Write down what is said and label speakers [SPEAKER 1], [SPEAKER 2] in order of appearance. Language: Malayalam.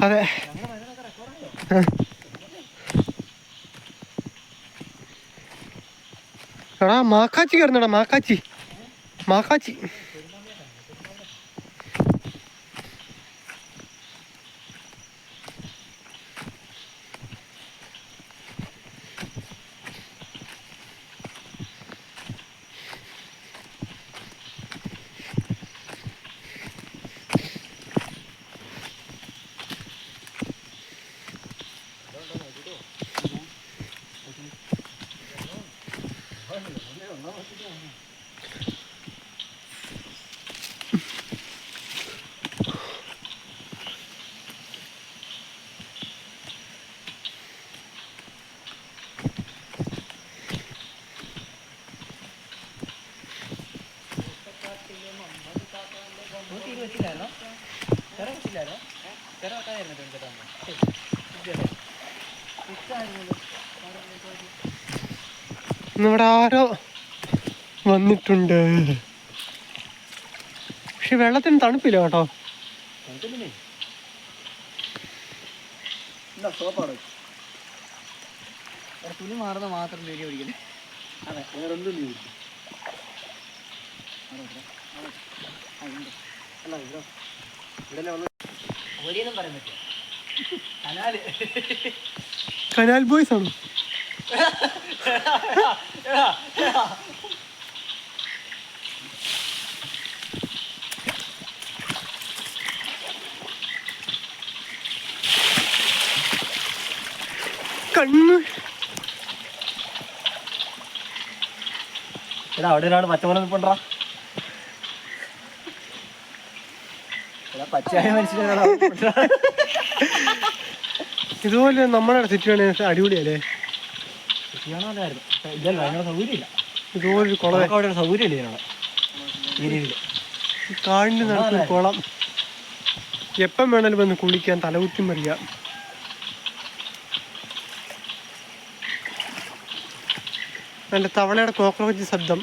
[SPEAKER 1] അതെ. എടാ മാക്കാച്ചി കയറുന്നടാ മാക്കാച്ചി. മാക്കാച്ചി. వచ్చిలాను తర్వాత వచ్చిలాను తర్వాత ఎనిమిది ఉంటుంది అమ్మ ఇచ్చాను ഇന്നിവിടെ ആരോ വന്നിട്ടുണ്ട്. പക്ഷെ വെള്ളത്തിന് തണുപ്പില്ല കേട്ടോ.
[SPEAKER 2] തുണി മാറുന്ന മാത്രം വീഡിയോ പിടിക്കണേ
[SPEAKER 1] അതെ
[SPEAKER 2] പറയാൻ പറ്റില്ല. കനാൽ.
[SPEAKER 1] കനാൽ ബോയ്സ് ആണ്? കണ്ണ്.
[SPEAKER 2] എടാ അവിടെ ഒരാൾ പച്ചമുളക് നിൽപ്പണ്ടാ പച്ചയായ മനുഷ്യനാണ്
[SPEAKER 1] ഇതുപോലെ നമ്മുടെ സിറ്റുവേഷൻ അടിപൊളിയല്ലേ?
[SPEAKER 2] ഇതല്ല അതിനുള്ള സൗകര്യമില്ല.
[SPEAKER 1] ഇതുപോലൊരു കുളം.
[SPEAKER 2] നമുക്ക് അവിടെ ഒരു സൗകര്യമില്ല ഇതിനുള്ള. ഈ രീതിയിൽ.
[SPEAKER 1] കാടിന്റെ നടുക്കൊരു കുളം. എപ്പം വേണേലും വന്ന് കുളിക്കാൻ തലകുത്തി മറിയാം. നല്ല തവളയുടെ കോക്രോച്ച് ശബ്ദം.